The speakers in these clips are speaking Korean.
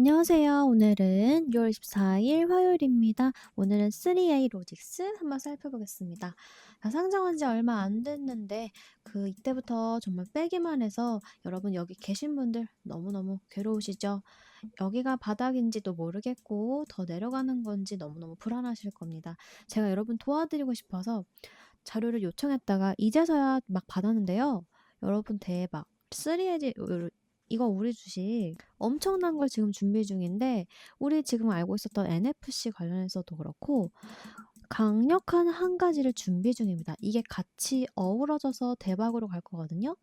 안녕하세요. 오늘은 6월 24일 화요일입니다. 오늘은 3A 로직스 한번 살펴보겠습니다. 자, 상장한 지 얼마 안 됐는데 그 이때부터 정말 빼기만 해서 여러분 여기 계신 분들 너무너무 괴로우시죠? 여기가 바닥인지도 모르겠고 더 내려가는 건지 너무너무 불안하실 겁니다. 제가 여러분 도와드리고 싶어서 자료를 요청했다가 이제서야 막 받았는데요. 여러분 대박. 3A 이거 우리 주식 엄청난 걸 지금 준비 중인데 우리 지금 알고 있었던 NFC 관련해서도 그렇고 강력한 한 가지를 준비 중입니다. 이게 같이 어우러져서 대박으로 갈 거거든요.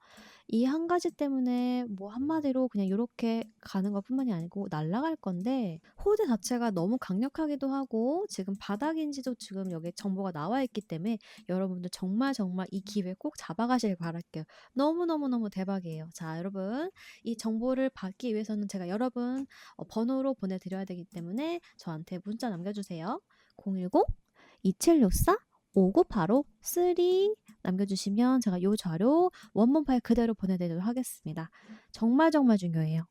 이 한 가지 때문에 뭐 한마디로 그냥 요렇게 가는 것 뿐만이 아니고 날아갈 건데 호재 자체가 너무 강력하기도 하고 지금 바닥인지도 지금 여기 정보가 나와 있기 때문에 여러분들 정말 정말 이 기회 꼭 잡아가시길 바랄게요. 너무너무너무 대박이에요. 자, 여러분 이 정보를 받기 위해서는 제가 여러분 어, 번호로 보내드려야 되기 때문에 저한테 문자 남겨주세요. 010 2764 5985 3 남겨주시면 제가 요 자료 원본 파일 그대로 보내드리도록 하겠습니다. 정말 정말 중요해요.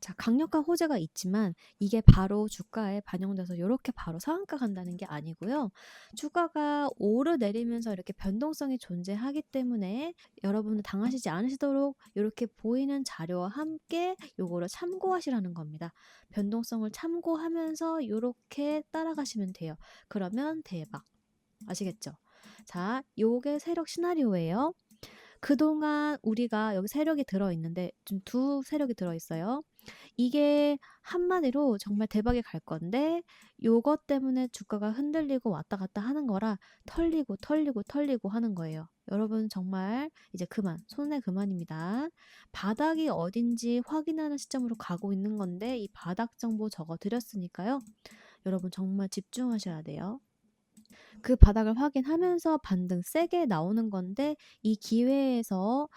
자, 강력한 호재가 있지만 이게 바로 주가에 반영돼서 이렇게 바로 상한가 간다는 게 아니고요. 주가가 오르내리면서 이렇게 변동성이 존재하기 때문에 여러분들 당하시지 않으시도록 이렇게 보이는 자료와 함께 요거를 참고하시라는 겁니다. 변동성을 참고하면서 이렇게 따라가시면 돼요. 그러면 대박. 아시겠죠? 자, 요게 세력 시나리오예요. 그동안 우리가 여기 세력이 들어있는데 좀 두 세력이 들어있어요. 이게 한마디로 정말 대박이 갈 건데 요것 때문에 주가가 흔들리고 왔다 갔다 하는 거라 털리고 털리고 털리고 하는 거예요. 여러분 정말 이제 그만 손해 그만입니다. 바닥이 어딘지 확인하는 시점으로 가고 있는 건데 이 바닥 정보 적어 드렸으니까요. 여러분 정말 집중하셔야 돼요. 그 바닥을 확인하면서 반등 세게 나오는 건데 이 기회에서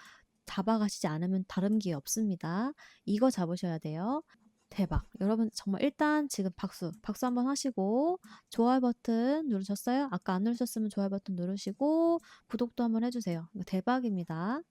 잡아가시지 않으면 다른 기회 없습니다. 이거 잡으셔야 돼요. 대박. 여러분 정말 일단 지금 박수 박수 한번 하시고 좋아요 버튼 누르셨어요? 아까 안 누르셨으면 좋아요 버튼 누르시고 구독도 한번 해주세요. 대박입니다.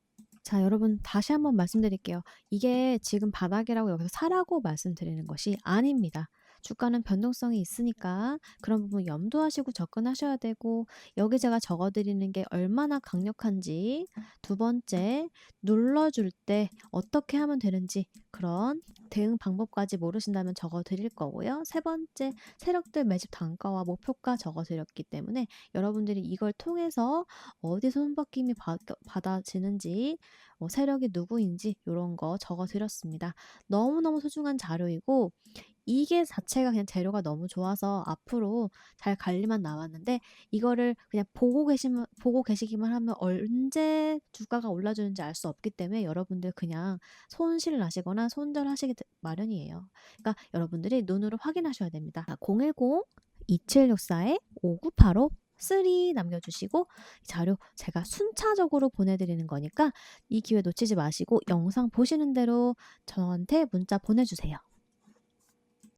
자, 여러분 다시 한번 말씀드릴게요. 이게 지금 바닥이라고 여기서 사라고 말씀드리는 것이 아닙니다. 주가는 변동성이 있으니까 그런 부분 염두하시고 접근하셔야 되고 여기 제가 적어드리는 게 얼마나 강력한지 두 번째 눌러줄 때 어떻게 하면 되는지 그런 대응 방법까지 모르신다면 적어드릴 거고요. 세 번째 세력들 매집 단가와 목표가 적어드렸기 때문에 여러분들이 이걸 통해서 어디 손바뀜이 받아지는지 뭐 세력이 누구인지 이런 거 적어드렸습니다. 너무너무 소중한 자료이고 이게 자체가 그냥 재료가 너무 좋아서 앞으로 잘 관리만 나왔는데 이거를 그냥 보고 계시면 보고 계시기만 하면 언제 주가가 올라주는지 알 수 없기 때문에 여러분들 그냥 손실 나시거나 손절하시기 마련이에요. 그러니까 여러분들이 눈으로 확인하셔야 됩니다. 010 2764에 5985 3 남겨주시고 자료 제가 순차적으로 보내드리는 거니까 이 기회 놓치지 마시고 영상 보시는 대로 저한테 문자 보내주세요.